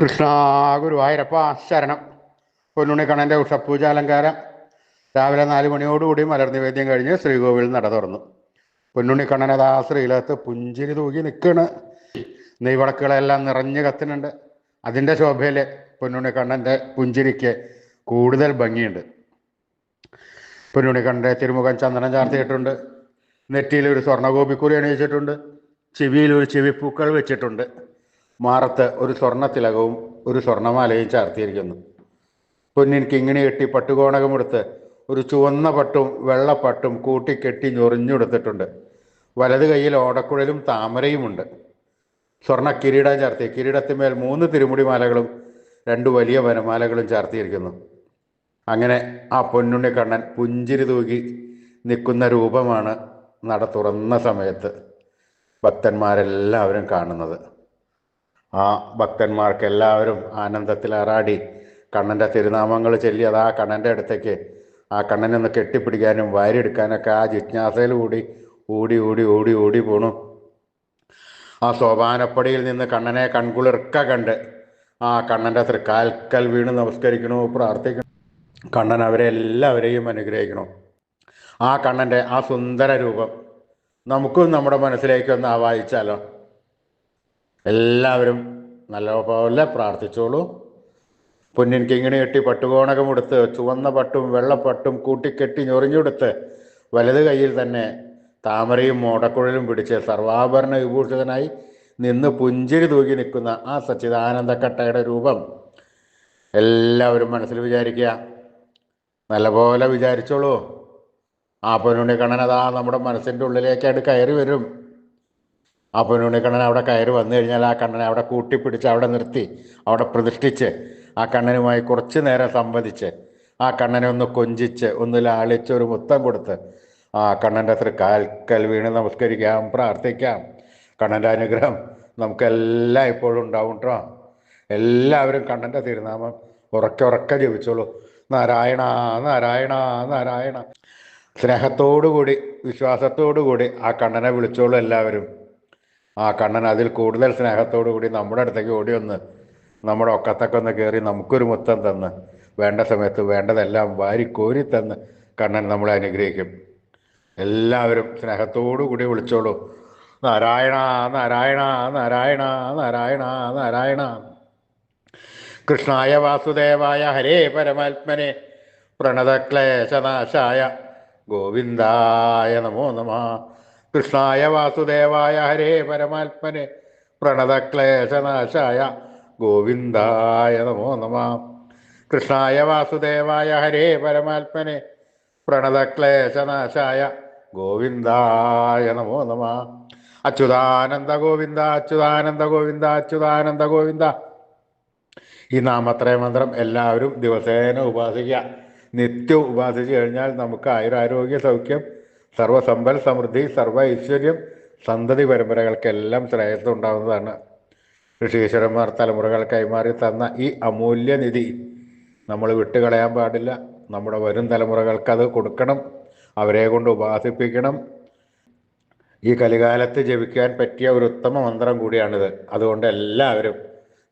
കൃഷ്ണ ഗുരുവായൂരപ്പ ശരണം. പൊന്നുണിക്കണ്ണന്റെ ഉഷപ്പൂജ അലങ്കാരം രാവിലെ നാല് മണിയോടുകൂടി മലർ നിവേദ്യം കഴിഞ്ഞ് ശ്രീകോവിൽ നട തുറന്നു. പൊന്നുണ്ണിക്കണ്ണനത് അതാ ശ്രീലത്ത് പുഞ്ചിരി തൂകി നിൽക്കണ് നെയ്വടക്കുകളെല്ലാം നിറഞ്ഞു കത്തുന്നുണ്ട്. അതിന്റെ ശോഭയിൽ പൊന്നുണിക്കണ്ണന്റെ പുഞ്ചിരിക്ക് കൂടുതൽ ഭംഗിയുണ്ട്. പൊന്നുണിക്കണ്ണന്റെ തിരുമുഖം ചന്ദനം ചാർത്തിയിട്ടുണ്ട്. നെറ്റിയിൽ ഒരു സ്വർണഗോപിക്കുറി അണിയിച്ചിട്ടുണ്ട്. ചെവിയിൽ ഒരു ചെവിപ്പൂക്കൾ വെച്ചിട്ടുണ്ട്. മാറത്ത് ഒരു സ്വർണ തിലകവും ഒരു സ്വർണമാലയും ചാർത്തിയിരിക്കുന്നു. പൊന്നിൻ കിങ്ങിണി കെട്ടി പട്ടുകോണകമെടുത്ത് ഒരു ചുവന്ന പട്ടും വെള്ളപ്പട്ടും കൂട്ടിക്കെട്ടി ഞൊറിഞ്ഞെടുത്തിട്ടുണ്ട്. വലത് കൈയിൽ ഓടക്കുഴലും താമരയുമുണ്ട്. സ്വർണ കിരീടം ചാർത്തി കിരീടത്തിന്മേൽ മൂന്ന് തിരുമുടി മാലകളും രണ്ട് വലിയ വനമാലകളും ചാർത്തിയിരിക്കുന്നു. അങ്ങനെ ആ പൊന്നുണ്ണി കണ്ണൻ പുഞ്ചിരി തൂകി നിൽക്കുന്ന രൂപമാണ് നട തുറന്ന സമയത്ത് ഭക്തന്മാരെല്ലാവരും കാണുന്നത്. ആ ഭക്തന്മാർക്ക് എല്ലാവരും ആനന്ദത്തിൽ അറാടി കണ്ണന്റെ തിരുനാമങ്ങൾ ചൊല്ലി അത് ആ കണ്ണന്റെ അടുത്തേക്ക് ആ കണ്ണനെ ഒന്ന് കെട്ടിപ്പിടിക്കാനും വാരിയെടുക്കാനൊക്കെ ആ ജിജ്ഞാസയിൽ കൂടി ഓടി ഓടി ഓടി ഓടി പോണു. ആ സോപാനപ്പടിയിൽ നിന്ന് കണ്ണനെ കൺകുളിർക്ക കണ്ട് ആ കണ്ണന്റെ തൃക്കാൽക്കൽ വീണ് നമസ്കരിക്കണു പ്രാർത്ഥിക്കണം. കണ്ണൻ അവരെ എല്ലാവരെയും അനുഗ്രഹിക്കണം. ആ കണ്ണന്റെ ആ സുന്ദര രൂപം നമുക്കും നമ്മുടെ മനസ്സിലേക്ക് ഒന്ന് ആവാഹിച്ചാലോ? എല്ലാവരും നല്ലപോലെ പ്രാർത്ഥിച്ചോളൂ. പൊന്നിൻ കിങ്ങിണി കെട്ടി പട്ടുകോണകം എടുത്ത് ചുവന്ന പട്ടും വെള്ളപ്പട്ടും കൂട്ടിക്കെട്ടി ഞൊറിഞ്ഞെടുത്ത് വലത് കയ്യിൽ തന്നെ താമരയും മോടക്കുഴലും പിടിച്ച് സർവാഭരണ വിഭൂഷിതനായി നിന്ന് പുഞ്ചിരി തൂകി നിൽക്കുന്ന ആ സച്ചിദാനന്ദക്കട്ടയുടെ രൂപം എല്ലാവരും മനസ്സിൽ വിചാരിക്കുക. നല്ലപോലെ വിചാരിച്ചോളൂ. ആ പൊന്നുണ്ണി കണ്ണനതാ നമ്മുടെ മനസ്സിന്റെ ഉള്ളിലേക്കായിട്ട് കയറി വരും. ആ പൊന്നുണ്ണി കണ്ണൻ അവിടെ കയറി വന്നു കഴിഞ്ഞാൽ ആ കണ്ണനെ അവിടെ കൂട്ടിപ്പിടിച്ച് അവിടെ നിർത്തി അവിടെ പ്രതിഷ്ഠിച്ച് ആ കണ്ണനുമായി കുറച്ച് നേരം സംവദിച്ച് ആ കണ്ണനെ ഒന്ന് കൊഞ്ചിച്ച് ഒന്ന് ലാളിച്ച് ഒരു മുത്തം കൊടുത്ത് ആ കണ്ണന്റെ അത്ര കാൽക്കൽ വീണ് നമസ്കരിക്കാം പ്രാർത്ഥിക്കാം. കണ്ണന്റെ അനുഗ്രഹം നമുക്കെല്ലാം ഇപ്പോഴും ഉണ്ടാവും കേട്ടോ എല്ലാവരും കണ്ണന്റെ തിരുനാമം ഉറക്കെ ഉറക്കെ ജപിച്ചോളൂ. നാരായണ നാരായണ നാരായണ. സ്നേഹത്തോടുകൂടി വിശ്വാസത്തോടുകൂടി ആ കണ്ണനെ വിളിച്ചോളൂ എല്ലാവരും. ആ കണ്ണൻ അതിൽ കൂടുതൽ സ്നേഹത്തോടു കൂടി നമ്മുടെ അടുത്തേക്ക് ഓടി വന്ന് നമ്മുടെ ഒക്കത്തൊക്കെ ഒന്ന് കയറി നമുക്കൊരു മുത്തം തന്ന് വേണ്ട സമയത്ത് വേണ്ടതെല്ലാം വാരി കോരി തന്ന് കണ്ണൻ നമ്മളെ അനുഗ്രഹിക്കും. എല്ലാവരും സ്നേഹത്തോടു കൂടി വിളിച്ചോളൂ. നാരായണ നാരായണ നാരായണ നാരായണ നാരായണ. കൃഷ്ണായ വാസുദേവായ ഹരേ പരമാത്മനെ. പ്രണതക്ലേശനാശായ ഗോവിന്ദായ നമോ നമ. കൃഷ്ണായ വാസുദേവായ ഹരേ പരമാത്മനെ പ്രണതക്ലേശനാശായ ഗോവിന്ദായ നമോ നമ. കൃഷ്ണായ വാസുദേവായ ഹരേ പരമാത്മനെ പ്രണതക്ലേശനാശായ ഗോവിന്ദായ നമോ നമ. അച്യുതാനന്ദ ഗോവിന്ദ അച്യുതാനന്ദ ഗോവിന്ദ അച്യുതാനന്ദ ഗോവിന്ദ. ഈ നാമത്രയ മന്ത്രം എല്ലാവരും ദിവസേന ഉപാസിക്കുക. നിത്യം ഉപാസിച്ചു കഴിഞ്ഞാൽ നമുക്ക് ആയുരാരോഗ്യ സൗഖ്യം സർവസമ്പൽ സമൃദ്ധി സർവ ഐശ്വര്യം സന്തതി പരമ്പരകൾക്കെല്ലാം ശ്രേയസ് ഉണ്ടാകുന്നതാണ് ഋഷീശ്വരന്മാർ തലമുറകൾ കൈമാറി തന്ന ഈ അമൂല്യ നിധി നമ്മൾ വിട്ടുകളയാൻ പാടില്ല. നമ്മുടെ വരും തലമുറകൾക്ക് അത് കൊടുക്കണം അവരെ കൊണ്ട് ഉപാസിപ്പിക്കണം. ഈ കലികാലത്ത് ജപിക്കാൻ പറ്റിയ ഒരു ഉത്തമ മന്ത്രം കൂടിയാണിത്. അതുകൊണ്ട് എല്ലാവരും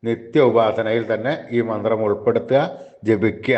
നിത്യ ഉപാസനയിൽ തന്നെ ഈ മന്ത്രം ഉൾപ്പെടുത്തുക ജപിക്കുക.